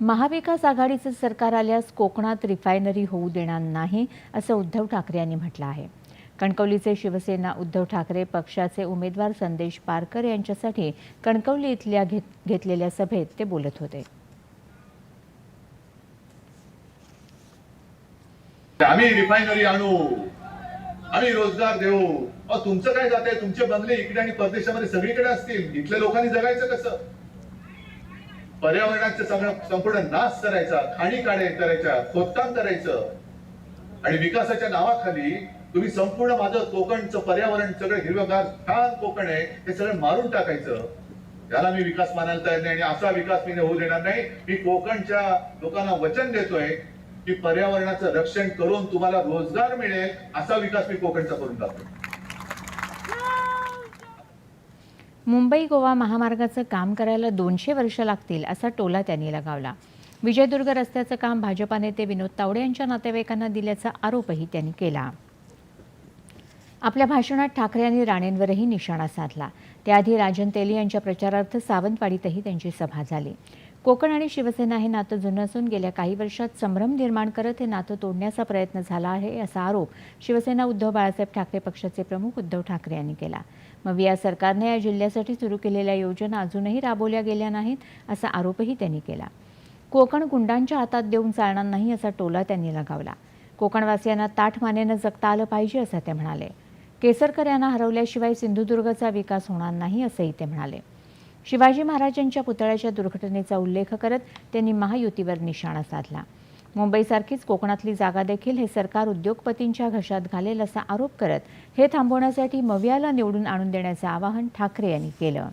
महाविकास आघाडीचं सरकार आल्यास कोकणात रिफायनरी होऊ देणार नाही असं उद्धव ठाकरे यांनी म्हटलं आहे. कणकवलीचे शिवसेना उद्धव ठाकरे पक्षाचे उमेदवार संदेश पारकर यांच्यासाठी कणकवली इथल्या घेत घेतलेल्या सभेत ते बोलत होते. आम्ही रिफायनरी आणू आम्ही रोजगार देऊ. तुमचं काय जाते तुमचे बंगले इकडे आणि परदेशामध्ये सगळीकडे असतील. इथल्या लोकांनी जगायचं कसं? पर्यावरणाचं सगळं संपूर्ण नाश करायचा खाणी काढे करायच्या खोदकाम करायचं. आणि विकासाच्या नावाखाली तुम्ही संपूर्ण माझं कोकणचं पर्यावरण सगळं हिरवगार छान कोकण आहे हे सगळं मारून टाकायचं. त्याला मी विकास मानायला तयार नाही आणि असा विकास मी होऊ देणार नाही. मी कोकणच्या लोकांना वचन देतोय की पर्यावरणाचं रक्षण करून तुम्हाला रोजगार मिळेल असा विकास मी कोकणचा करून टाकतो. मुंबई गोवा महामार्गाचं काम करायला दोनशे वर्ष लागतील असा टोला त्यांनी लगावला. विजयदुर्ग रस्त्याचं काम भाजपा नेते विनोद तावडे यांच्या नातेवाईकांना दिल्याचा आरोपही त्यांनी केला. आपल्या भाषणात ठाकरे यांनी राणेंवरही निशाणा साधला. त्याआधी राजन तेली यांच्या प्रचारार्थ सावंतवाडीतही त्यांची सभा झाली. कोकण आणि शिवसेना हे नातं जुनं असून गेल्या काही वर्षात संभ्रम निर्माण करत हे नातं तोडण्याचा प्रयत्न झाला आहे असा आरोप शिवसेना उद्धव बाळासाहेब ठाकरे पक्षाचे प्रमुख उद्धव ठाकरे यांनी केला. मग या सरकारने या जिल्ह्यासाठी सुरू केलेल्या योजना अजूनही राबवल्या गेल्या नाहीत असा आरोपही त्यांनी केला. कोकण गुंडांच्या हातात देऊन चालणार नाही असा टोला त्यांनी लगावला. कोकणवासियांना ताठ मानेनं जगता आलं पाहिजे असं ते म्हणाले. केसरकर यांना हरवल्याशिवाय सिंधुदुर्गचा विकास होणार नाही असंही ते म्हणाले. शिवाजी महाराजांच्या पुतळ्याच्या दुर्घटनेचा उल्लेख करत त्यांनी महायुतीवर निशाणा साधला. मुंबईसारखीच कोकणातली जागा देखील हे सरकार उद्योगपतींच्या घशात घालेल असा आरोप करत हे थांबवण्यासाठी मवियाला निवडून आणून देण्याचं आवाहन ठाकरे यांनी केलं.